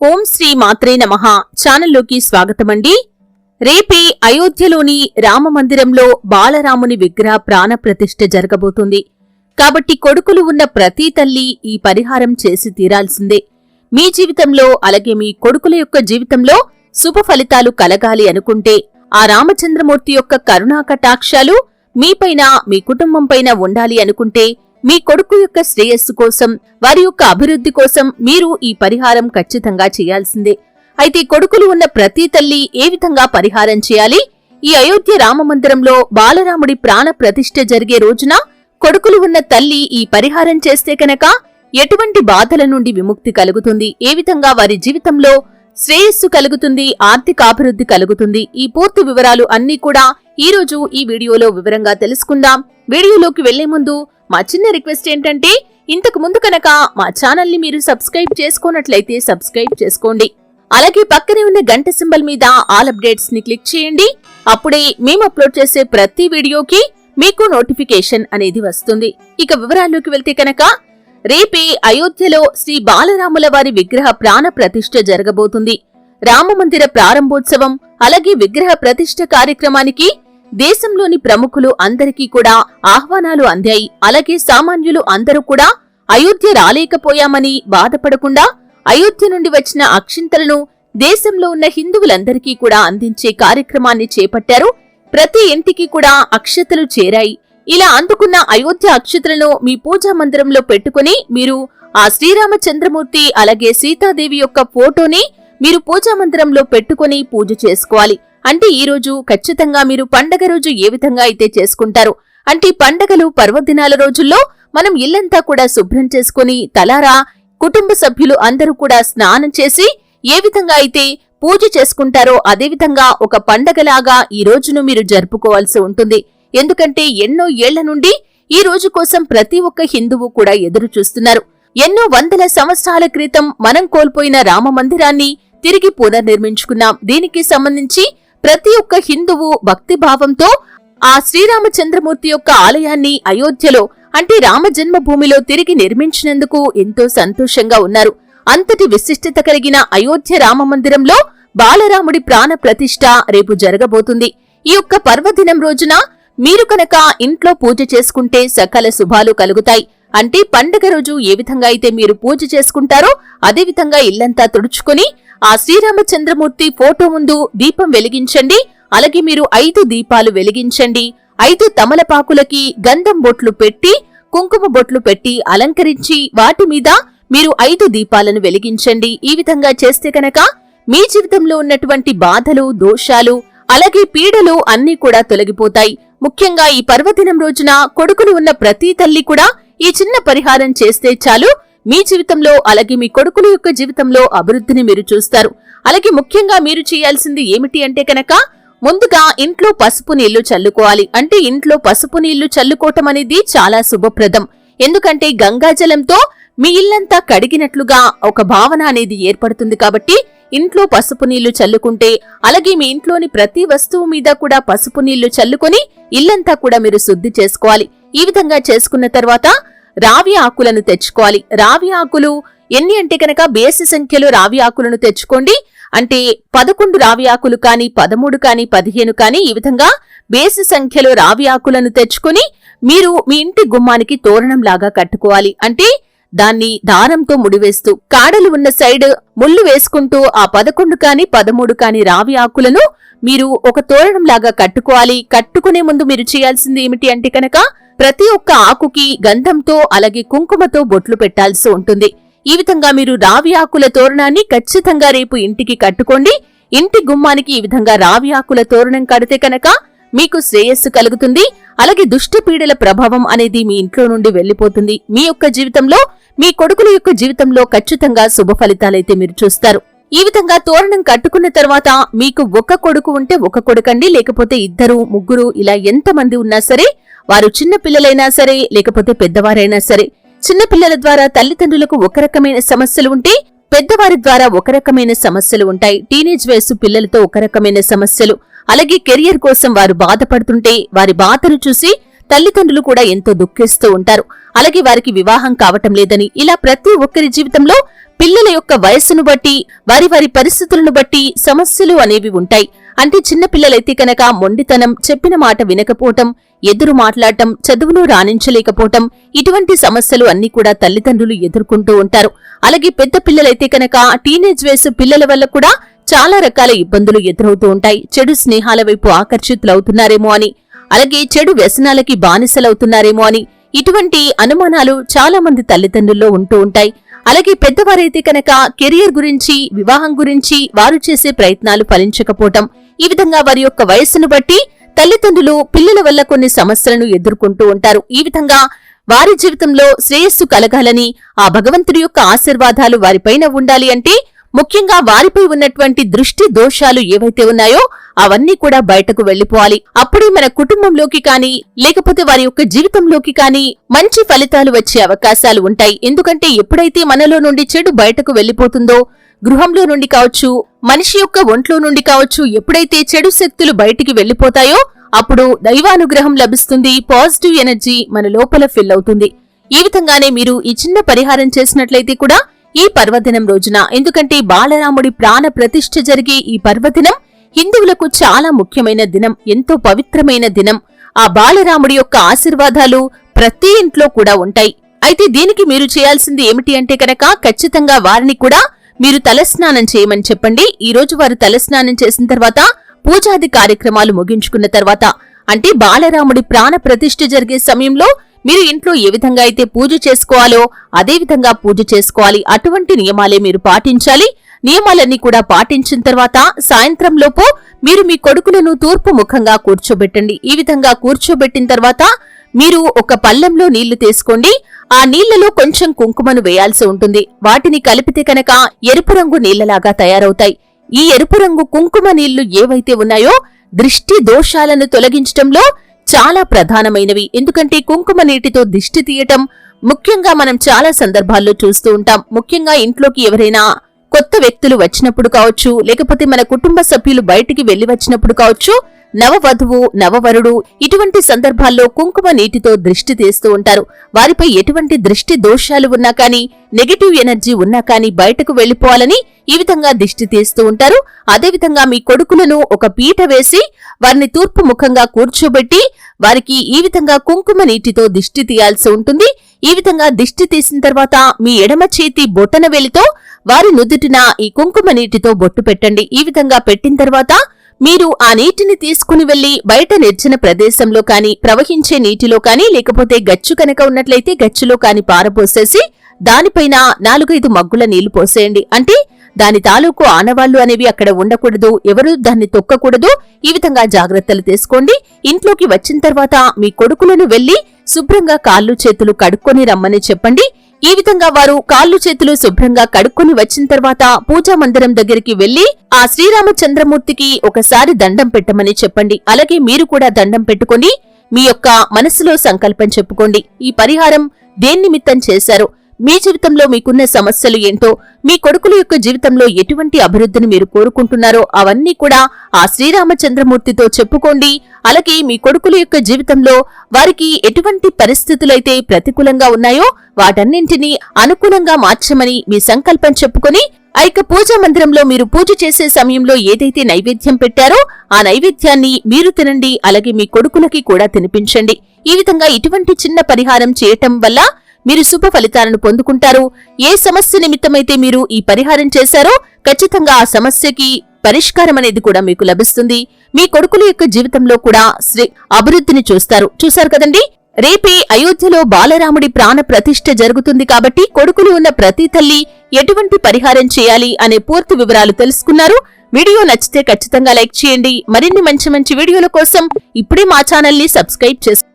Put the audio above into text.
ఓం శ్రీ మాత్రే నమః. ఛానల్లోకి స్వాగతమండి. రేపే అయోధ్యలోని రామ మందిరంలో బాలరాముని విగ్రహ ప్రాణ ప్రతిష్ఠ జరగబోతుంది. కాబట్టి కొడుకులు ఉన్న ప్రతి తల్లి ఈ పరిహారం చేసి తీరాల్సిందే. మీ జీవితంలో అలాగే మీ కొడుకుల యొక్క జీవితంలో శుభ ఫలితాలు కలగాలి అనుకుంటే ఆ రామచంద్రమూర్తి యొక్క కరుణా కటాక్షాలు మీపైన మీ కుటుంబంపైన ఉండాలి అనుకుంటే మీ కొడుకు యొక్క శ్రేయస్సు కోసం వారి యొక్క అభివృద్ధి కోసం మీరు ఈ పరిహారం ఖచ్చితంగా చేయాల్సిందే. అయితే కొడుకులు ఉన్న ప్రతి తల్లి ఏ విధంగా పరిహారం చేయాలి? ఈ అయోధ్య రామమందిరంలో బాలరాముడి ప్రాణ ప్రతిష్ఠ జరిగే రోజున కొడుకులు ఉన్న తల్లి ఈ పరిహారం చేస్తే కనుక ఎటువంటి బాధల నుండి విముక్తి కలుగుతుంది? ఏ విధంగా వారి జీవితంలో శ్రేయస్సు కలుగుతుంది? ఆర్థికాభివృద్ధి కలుగుతుంది? ఈ పూర్తి వివరాలు అన్నీ కూడా ఈ రోజు ఈ వీడియోలో వివరంగా తెలుసుకుందాం. వీడియోలోకి వెళ్ళే ముందు మా చిన్న రిక్వెస్ట్ ఏంటంటే ఇంతకు ముందు కనుక మా ఛానల్ని మీరు సబ్స్క్రైబ్ చేసుకున్నట్లయితే సబ్స్క్రైబ్ చేసుకోండి. అలాగే పక్కనే ఉన్న గంట సింబల్ మీద ఆల్ అప్డేట్స్ని క్లిక్ చేయండి. అప్పుడే మేము అప్లోడ్ చేసే ప్రతి వీడియోకి మీకు నోటిఫికేషన్ అనేది వస్తుంది. ఇక వివరాల్లోకి వెళ్తే కనుక రేపే అయోధ్యలో శ్రీ బాలరాముల వారి విగ్రహ ప్రాణ ప్రతిష్ఠ జరగబోతుంది. రామమందిర ప్రారంభోత్సవం అలాగే విగ్రహ ప్రతిష్ఠ కార్యక్రమానికి దేశంలోని ప్రముఖులు అందరికీ కూడా ఆహ్వానాలు అందాయి. అలాగే సామాన్యులు అందరూ కూడా అయోధ్య రాలేకపోయామని బాధపడకుండా అయోధ్య నుండి వచ్చిన అక్షింతలను దేశంలో ఉన్న హిందువులందరికీ కూడా అందించే కార్యక్రమాన్ని చేపట్టారు. ప్రతి ఇంటికి కూడా అక్షతలు చేరాయి. ఇలా అందుకున్న అయోధ్య అక్షతలను మీ పూజా మందిరంలో పెట్టుకుని మీరు ఆ శ్రీరామచంద్రమూర్తి అలాగే సీతాదేవి యొక్క ఫోటోని మీరు పూజా మందిరంలో పెట్టుకుని పూజ చేసుకోవాలి. అంటే ఈ రోజు ఖచ్చితంగా మీరు పండగ రోజు ఏ విధంగా అయితే చేసుకుంటారు అంటే పండగలు పర్వదినాల రోజుల్లో మనం ఇల్లంతా కూడా శుభ్రం చేసుకుని తలారా కుటుంబ సభ్యులు అందరూ కూడా స్నానం చేసి ఏ విధంగా అయితే పూజ చేసుకుంటారో అదేవిధంగా ఒక పండగలాగా ఈ రోజును మీరు జరుపుకోవాల్సి ఉంటుంది. ఎందుకంటే ఎన్నో ఏళ్ళ నుండి ఈ రోజు కోసం ప్రతి ఒక్క హిందువు కూడా ఎదురు చూస్తున్నారు. ఎన్నో వందల సంవత్సరాల క్రితం మనం కోల్పోయిన రామ మందిరాన్ని తిరిగి పునర్నిర్మించుకున్నాం. దీనికి సంబంధించి ప్రతి ఒక్క హిందువు భక్తిభావంతో ఆ శ్రీరామచంద్రమూర్తి యొక్క ఆలయాన్ని అయోధ్యలో అంటే రామ జన్మభూమిలో తిరిగి నిర్మించినందుకు ఎంతో సంతోషంగా ఉన్నారు. అంతటి విశిష్టత కలిగిన అయోధ్య రామ మందిరంలో బాలరాముడి ప్రాణ ప్రతిష్ఠ రేపు జరగబోతుంది. ఈ యొక్క పర్వదినం రోజున మీరు కనుక ఇంట్లో పూజ చేసుకుంటే సకల శుభాలు కలుగుతాయి. అంటే పండగ రోజు ఏ విధంగా అయితే మీరు పూజ చేసుకుంటారో అదేవిధంగా ఇల్లంతా తుడుచుకుని ఆ శ్రీరామచంద్రమూర్తి ఫోటో ముందు దీపం వెలిగించండి అలాగే మీరు ఐదు దీపాలు వెలిగించండి. ఐదు తమలపాకులకి గంధం బొట్లు పెట్టి కుంకుమ బొట్లు పెట్టి అలంకరించి వాటి మీద మీరు ఐదు దీపాలను వెలిగించండి. ఈ విధంగా చేస్తే కనుక మీ జీవితంలో ఉన్నటువంటి బాధలు దోషాలు అలాగే పీడలు అన్నీ కూడా తొలగిపోతాయి. ముఖ్యంగా ఈ పర్వదినం రోజున కొడుకులు ఉన్న ప్రతి తల్లి కూడా ఈ చిన్న పరిహారం చేస్తే చాలు. మీ జీవితంలో అలాగే మీ కొడుకుల యొక్క జీవితంలో అభివృద్ధిని మీరు చూస్తారు. అలాగే ముఖ్యంగా మీరు చేయాల్సింది ఏమిటి అంటే కనుక ముందుగా ఇంట్లో పసుపు నీళ్ళు చల్లుకోవాలి. అంటే ఇంట్లో పసుపు నీళ్ళు చల్లుకోవటం అనేది చాలా శుభప్రదం. ఎందుకంటే గంగాజలంతో మీ ఇల్లంతా కడిగినట్లుగా ఒక భావన అనేది ఏర్పడుతుంది కాబట్టి ఇంట్లో పసుపు నీళ్ళు చల్లుకుంటే అలాగే మీ ఇంట్లోని ప్రతి వస్తువు మీద కూడా పసుపు నీళ్ళు చల్లుకొని ఇల్లంతా కూడా మీరు శుద్ధి చేసుకోవాలి. ఈ విధంగా చేసుకున్న తర్వాత రావి ఆకులను తెచ్చుకోవాలి. రావి ఆకులు ఎన్ని అంటే కనుక బేసి సంఖ్యలో రావి ఆకులను తెచ్చుకోండి. అంటే పదకొండు రావి ఆకులు కానీ పదమూడు కానీ పదిహేను కానీ ఈ విధంగా బేసి సంఖ్యలో రావి ఆకులను తెచ్చుకుని మీరు మీ ఇంటి గుమ్మానికి తోరణం లాగా కట్టుకోవాలి. అంటే దాన్ని దారంతో ముడివేస్తూ కాడలు ఉన్న సైడ్ ముళ్ళు వేసుకుంటూ ఆ పదకొండు కాని పదమూడు కాని రావి ఆకులను మీరు ఒక తోరణం లాగా కట్టుకోవాలి. కట్టుకునే ముందు మీరు చేయాల్సింది ఏమిటి అంటే కనుక ప్రతి ఒక్క ఆకుకి గంధంతో అలాగే కుంకుమతో బొట్లు పెట్టాల్సి ఉంటుంది. ఈ విధంగా మీరు రావి ఆకుల తోరణాన్ని ఖచ్చితంగా రేపు ఇంటికి కట్టుకోండి. ఇంటి గుమ్మానికి ఈ విధంగా రావి ఆకుల తోరణం కడితే కనుక మీకు శ్రేయస్సు కలుగుతుంది. అలాగే దుష్టపీడల ప్రభావం అనేది మీ ఇంట్లో నుండి వెళ్ళిపోతుంది మీ యొక్క జీవితంలో మీ కొడుకుల యొక్క జీవితంలో ఖచ్చితంగా శుభ ఫలితాలైతే మీరు చూస్తారు. ఈ విధంగా తోరణం కట్టుకున్న తర్వాత మీకు ఒక కొడుకు ఉంటే ఒక కొడుకండి లేకపోతే ఇద్దరు ముగ్గురు ఇలా ఎంతమంది ఉన్నా సరే వారు చిన్న పిల్లలైనా సరే లేకపోతే పెద్దవారైనా సరే చిన్న పిల్లల ద్వారా తల్లిదండ్రులకు ఒక రకమైన సమస్యలు ఉంటే పెద్దవారి ద్వారా ఒక రకమైన సమస్యలు ఉంటాయి. టీనేజ్ వయసు పిల్లలతో ఒక రకమైన సమస్యలు. అలాగే కెరియర్ కోసం వారు బాధపడుతుంటే వారి బాధను చూసి తల్లిదండ్రులు కూడా ఎంతో దుఃఖిస్తూ ఉంటారు. అలాగే వారికి వివాహం కావటం లేదని ఇలా ప్రతి ఒక్కరి జీవితంలో పిల్లల యొక్క వయస్సును బట్టి వారి వారి పరిస్థితులను బట్టి సమస్యలు అనేవి ఉంటాయి. అంటే చిన్న పిల్లలైతే కనుక మొండితనం చెప్పిన మాట వినకపోవటం ఎదురు మాట్లాడటం చదువులో రాణించలేకపోవటం ఇటువంటి సమస్యలు అన్ని కూడా తల్లిదండ్రులు ఎదుర్కొంటూ ఉంటారు. అలాగే పెద్ద పిల్లలైతే కనుక టీనేజ్ వయసు పిల్లల వల్ల కూడా చాలా రకాల ఇబ్బందులు ఎదురవుతూ ఉంటాయి. చెడు స్నేహాల వైపు ఆకర్షితులవుతున్నారేమో అని అలాగే చెడు వ్యసనాలకి బానిసలవుతున్నారేమో అని ఇటువంటి అనుమానాలు చాలా మంది తల్లిదండ్రుల్లో ఉంటూ ఉంటాయి. అలాగే పెద్దవారైతే కనుక కెరియర్ గురించి వివాహం గురించి వారు చేసే ప్రయత్నాలు ఫలించకపోవటం ఈ విధంగా వారి యొక్క వయస్సును బట్టి తల్లిదండ్రులు పిల్లల వల్ల కొన్ని సమస్యలను ఎదుర్కొంటూ ఉంటారు. ఈ విధంగా వారి జీవితంలో శ్రేయస్సు కలగాలని ఆ భగవంతుడి యొక్క ఆశీర్వాదాలు వారిపైన ఉండాలి అంటే ముఖ్యంగా వారిపై ఉన్నటువంటి దృష్టి దోషాలు ఏవైతే ఉన్నాయో అవన్నీ కూడా బయటకు వెళ్ళిపోవాలి అప్పుడే మన కుటుంబంలోకి కానీ లేకపోతే వారి యొక్క జీవితంలోకి కానీ మంచి ఫలితాలు వచ్చే అవకాశాలు ఉంటాయి. ఎందుకంటే ఎప్పుడైతే మనలో నుండి చెడు బయటకు వెళ్ళిపోతుందో గృహంలో నుండి కావచ్చు మనిషి యొక్క ఒంట్లో నుండి కావచ్చు ఎప్పుడైతే చెడు శక్తులు బయటికి వెళ్ళిపోతాయో అప్పుడు దైవానుగ్రహం లభిస్తుంది పాజిటివ్ ఎనర్జీ మన లోపల ఫిల్ అవుతుంది. ఈ విధంగానే మీరు ఈ చిన్న పరిహారం చేసినట్లయితే కూడా ఈ పర్వదినం రోజున. ఎందుకంటే బాలరాముడి ప్రాణ ప్రతిష్ఠ జరిగే ఈ పర్వదినం హిందువులకు చాలా ముఖ్యమైన దినం ఎంతో పవిత్రమైన దినం. ఆ బాలరాముడి యొక్క ఆశీర్వాదాలు ప్రతి ఇంట్లో కూడా ఉంటాయి. అయితే దీనికి మీరు చేయాల్సింది ఏమిటి అంటే కనుక ఖచ్చితంగా వారిని కూడా మీరు తలస్నానం చేయమని చెప్పండి. ఈ రోజు వారు తలస్నానం చేసిన తర్వాత పూజాది కార్యక్రమాలు ముగించుకున్న తర్వాత అంటే బాలరాముడి ప్రాణ ప్రతిష్ఠ జరిగే సమయంలో మీరు ఇంట్లో ఏ విధంగా అయితే పూజ చేసుకోవాలో అదే విధంగా పూజ చేసుకోవాలి అటువంటి నియమాలే మీరు పాటించాలి. నియమాలన్నీ కూడా పాటించిన తర్వాత సాయంత్రం లోపు మీరు మీ కొడుకులను తూర్పు ముఖంగా కూర్చోబెట్టండి. ఈ విధంగా కూర్చోబెట్టిన తర్వాత మీరు ఒక పల్లెంలో నీళ్ళు తీసుకోండి. ఆ నీళ్ళలో కొంచెం కుంకుమను వేయాల్సి ఉంటుంది. వాటిని కలిపితే కనుక ఎరుపు రంగు నీళ్ళలాగా తయారవుతాయి. ఈ ఎరుపు రంగు కుంకుమ నీళ్ళు ఏవైతే ఉన్నాయో దృష్టి దోషాలను తొలగించటంలో చాలా ప్రధానమైనవి. ఎందుకంటే కుంకుమ నీటితో దిష్టి తీయటం ముఖ్యంగా మనం చాలా సందర్భాల్లో చూస్తూ ఉంటాం. ముఖ్యంగా ఇంట్లోకి ఎవరైనా కొత్త వ్యక్తులు వచ్చినప్పుడు కావచ్చు లేకపోతే మన కుటుంబ సభ్యులు బయటికి వెళ్ళి వచ్చినప్పుడు కావచ్చు నవవధువు నవవరుడు ఇటువంటి సందర్భాల్లో కుంకుమ నీటితో దృష్టి తీస్తూ ఉంటారు. వారిపై ఎటువంటి దృష్టి దోషాలు ఉన్నా కానీ నెగటివ్ ఎనర్జీ ఉన్నా కానీ బయటకు వెళ్ళిపోవాలని ఈ విధంగా దిష్టి తీస్తూ ఉంటారు. అదేవిధంగా మీ కొడుకులను ఒక పీట వేసి వారిని తూర్పు ముఖంగా కూర్చోబెట్టి వారికి ఈ విధంగా కుంకుమ నీటితో దిష్టి తీయాల్సి ఉంటుంది. ఈ విధంగా దిష్టి తీసిన తర్వాత మీ ఎడమ చేతి బొటన వెలితో వారి నుదుటిన ఈ కుంకుమ నీటితో బొట్టు పెట్టండి. ఈ విధంగా పెట్టిన తర్వాత మీరు ఆ నీటిని తీసుకుని వెళ్ళి బయట నిర్జన ప్రదేశంలో కాని ప్రవహించే నీటిలో కాని లేకపోతే గచ్చు కనుక ఉన్నట్లయితే గచ్చులో కాని పారపోసేసి దానిపైన నాలుగైదు మగ్గుల నీళ్ళు పోసేయండి. అంటే దాని తాలూకు ఆనవాళ్ళు అనేవి అక్కడ ఉండకూడదు ఎవరు దాన్ని తొక్కకూడదు. ఈ విధంగా జాగ్రత్తలు తీసుకోండి. ఇంట్లోకి వచ్చిన తర్వాత మీ కొడుకులను వెళ్ళి శుభ్రంగా కాళ్ళు చేతులు కడుక్కొని రమ్మని చెప్పండి. ఈ విధంగా వారు కాళ్ళు చేతులు శుభ్రంగా కడుక్కొని వచ్చిన తర్వాత పూజా మందిరం దగ్గరికి వెళ్ళి ఆ శ్రీరామచంద్రమూర్తికి ఒకసారి దండం పెట్టమని చెప్పండి. అలాగే మీరు కూడా దండం పెట్టుకుని మీ యొక్క మనసులో సంకల్పం చెప్పుకోండి. ఈ పరిహారం దేన్నిమిత్తం చేశారు? మీ జీవితంలో మీకున్న సమస్యలు ఏంటో మీ కొడుకుల యొక్క జీవితంలో ఎటువంటి అభివృద్ధిని మీరు కోరుకుంటున్నారో అవన్నీ కూడా ఆ శ్రీరామచంద్రమూర్తితో చెప్పుకోండి. అలాగే మీ కొడుకుల యొక్క జీవితంలో వారికి ఎటువంటి పరిస్థితులైతే ప్రతికూలంగా ఉన్నాయో వాటన్నింటినీ అనుకూలంగా మార్చమని మీ సంకల్పం చెప్పుకొని ఐక పూజా మందిరంలో మీరు పూజ చేసే సమయంలో ఏదైతే నైవేద్యం పెట్టారో ఆ నైవేద్యాన్ని మీరు తినండి అలాగే మీ కొడుకులకి కూడా తినిపించండి. ఈ విధంగా ఇటువంటి చిన్న పరిహారం చేయటం వల్ల మీరు శుభ ఫలితాలను పొందుకుంటారు. ఏ సమస్య నిమిత్తమైతే మీరు ఈ పరిహారం చేశారో ఖచ్చితంగా ఆ సమస్యకి పరిష్కారం అనేది కూడా మీకు లభిస్తుంది. మీ కొడుకుల యొక్క జీవితంలో కూడా శ్రీ అభివృద్ధిని చూస్తారు. చూశారు కదండి? రేపే అయోధ్యలో బాలరాముడి ప్రాణ ప్రతిష్ఠ జరుగుతుంది కాబట్టి కొడుకులు ఉన్న ప్రతి తల్లి ఎటువంటి పరిహారం చేయాలి అనే పూర్తి వివరాలు తెలుసుకున్నారు. వీడియో నచ్చితే ఖచ్చితంగా లైక్ చేయండి. మరిన్ని మంచి మంచి వీడియోల కోసం ఇప్పుడే మా ఛానల్ని సబ్స్క్రైబ్ చేసుకోండి.